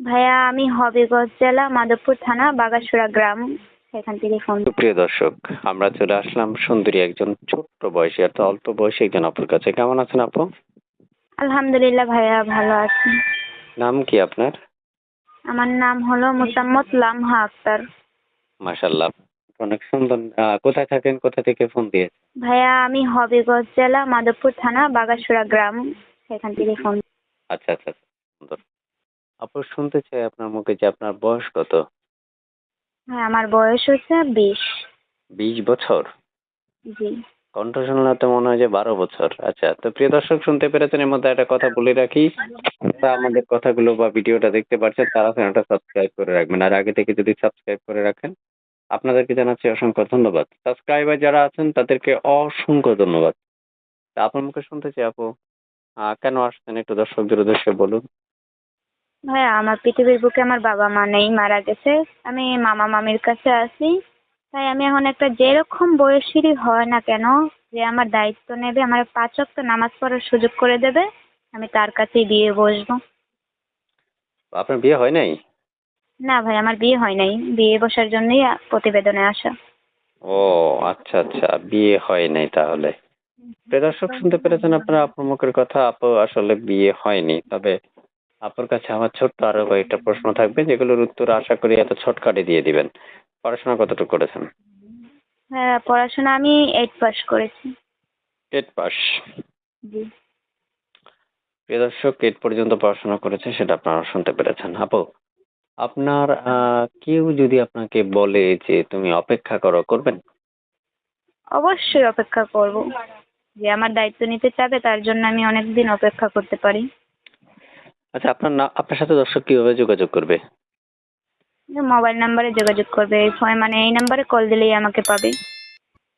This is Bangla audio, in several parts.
ভাইয়া আমি হবিগঞ্জ জেলা মাধবপুর থানা বাগাসুরা গ্রাম। সেখান থেকে ফোন প্রিয় দর্শক আমরা চলে আসলাম সুন্দরী একজন ছোট্ট বয়সী অর্থাৎ অল্প বয়সী একজন আপুর কাছে। কেমন আছেন আপু? আলহামদুলিল্লাহ ভাইয়া ভালো আছি। নাম কি আপনার? আমার নাম হলো মোসাম্মদ লামহা আক্তার। মাশাল্লাহ অনেক সুন্দর। আহ, কোথায় থাকেন? কোথা থেকে ফোন দিয়েছে ভাইয়া আমি হবিগঞ্জ জেলা মাধবপুর থানা বাগাসুরা গ্রাম। সেখান থেকে ফোন আচ্ছা আচ্ছা আচ্ছা, সুন্দর। আপু শুনতে চাই আপনার মুখে যে আপনার বয়স কত? হ্যাঁ আমার বয়স হচ্ছে বিশ। বিশ বছর? জি। কণ্ঠ শুনলে তো মনে হয় যে বারো বছর। আচ্ছা তো প্রিয় দর্শক শুনতে পেরেছেন? এর মধ্যে একটা কথা বলে রাখি। যারা আমাদের কথাগুলো বা ভিডিওটা দেখতে পাচ্ছেন তারা চ্যানেলটা সাবস্ক্রাইব করে রাখবেন। আর আগে থেকে যদি সাবস্ক্রাইব করে রাখেন আপনাদেরকে জানাচ্ছি অসংখ্য ধন্যবাদ। সাবস্ক্রাইবার যারা আছেন তাদেরকে অসংখ্য ধন্যবাদ। তা আপনার মুখে শুনতে চাই আপু? আহ, কেন আসছেন? একটু দর্শকদের উদ্দেশ্যে বলুন। ভাইয়া আমার পৃথিবীর বুকে আমার বাবা মা নেই মারা গেছে। আমি মামা মামির কাছে আছি। তাই আমি এখন একটা যেরকম বয়সেরই হয় না কেন যে আমার দায়িত্ব নেবে আমার পাঁচ ওয়াক্ত নামাজ পড়ার সুযোগ করে দেবে আমি তার কাছেই বিয়ে বসবো। আপনার বিয়ে হয় নাই? না ভাই আমার বিয়ে হয় নাই। বিয়ে বসার জন্যই প্রতিবেদনে আসা। ও আচ্ছা আচ্ছা বিয়ে হয় নাই তাহলে। দর্শক শুনতে পেরেছেন আপনারা আপুর মুখের কথা আপু আসলে বিয়ে হয়নি। তবে আপুর কাছে আমার ছোট্ট আরও কয়েকটা প্রশ্ন থাকবে যেগুলোর উত্তর আশা করি এত শর্টকাটে দিয়ে দিবেন। পড়াশোনা কতটুকু করেছেন? হ্যাঁ পড়াশোনা আমি এইট পাস করেছি। এইট পাস জি। প্রিয় দর্শক এইট পর্যন্ত পড়াশোনা করেছে সেটা আপনারা শুনতে পেরেছেন। আপু আপনার কেউ যদি আপনাকে বলে যে তুমি অপেক্ষা করো করবেন? অবশ্যই অপেক্ষা করব। যে আমার দায়িত্ব নিতে চাবে তার জন্য আমি অনেক দিন অপেক্ষা করতে পারি। আচ্ছা আপনার না আপনার সাথে দর্শক কীভাবে যোগাযোগ করবে? মোবাইল নাম্বারে যোগাযোগ করবে। এই ফোনে মানে এই নাম্বারে কল দিলেই আমাকে পাবে।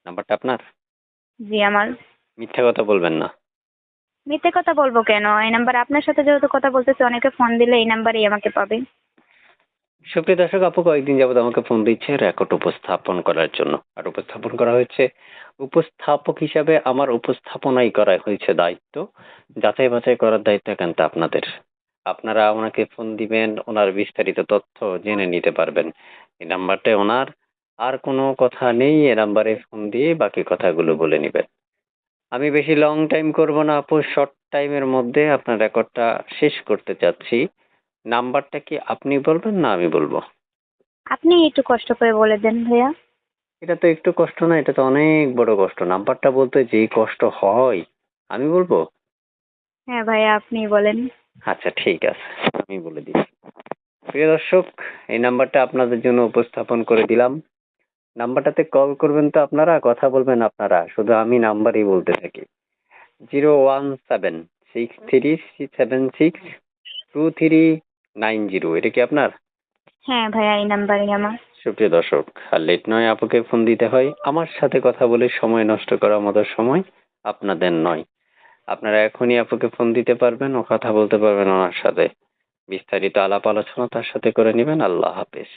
নাম্বারটা আপনার? জি আমার। মিথ্যা কথা বলবেন না। মিথ্যে কথা বলব কেন? এই নাম্বার আপনার সাথে যেহেতু কথা বলতেছে অনেকে ফোন দিলে এই নাম্বারেই আমাকে পাবে। সুপ্রিয় দর্শক আপু কয়েকদিন যাবত আমাকে ফোন দিচ্ছে রেকর্ড উপস্থাপন করার জন্য। আর উপস্থাপন করা হয়েছে উপস্থাপক হিসাবে আমার উপস্থাপনাই করা হয়েছে দায়িত্ব। যাচাই বাছাই করার দায়িত্ব একান্ত আপনাদের। আপনারা ওনাকে ফোন দিবেন ওনার বিস্তারিত তথ্য জেনে নিতে পারবেন। এই নাম্বারটায় ওনার আর কোনো কথা নেই এ নাম্বারে ফোন দিয়ে বাকি কথাগুলো বলে নেবেন। আমি বেশি লং টাইম করব না আপু শর্ট টাইমের মধ্যে আপনার রেকর্ডটা শেষ করতে চাচ্ছি। নাম্বারটা কি আপনি বলবেন না আমি বলব? আপনি একটু কষ্ট করে বলে দেন ভাইয়া। এটা তো একটু কষ্ট না এটা তো অনেক বড় কষ্ট। নাম্বারটা বলতে যেই কষ্ট হয় আমি বলব? হ্যাঁ ভাইয়া আপনি বলেন। আচ্ছা ঠিক আছে। আমি বলে দিচ্ছি। প্রিয় দর্শক এই নাম্বারটা আপনাদের জন্য উপস্থাপন করে দিলাম। নাম্বারটাতে কল করবেন তো আপনারা কথা বলবেন আপনারা। শুধু আমি নাম্বারই বলতে থাকি। Zero one seven six three seven six two three nine zero. এটা কি আপনার? হ্যাঁ ভাইয়া এই নাম্বারই আমার। সুপ্রিয় দর্শক আর লেট নয় আপুকে ফোন দিতে হয়। আমার সাথে কথা বলে সময় নষ্ট করার মতো সময় আপনাদের নয়। আপনারা এখনই আপুকে ফোন দিতে পারবেন ও কথা বলতে পারবেন ওনার সাথে। বিস্তারিত আলাপ আলোচনা তার সাথে করে নেবেন। আল্লাহ হাফেজ।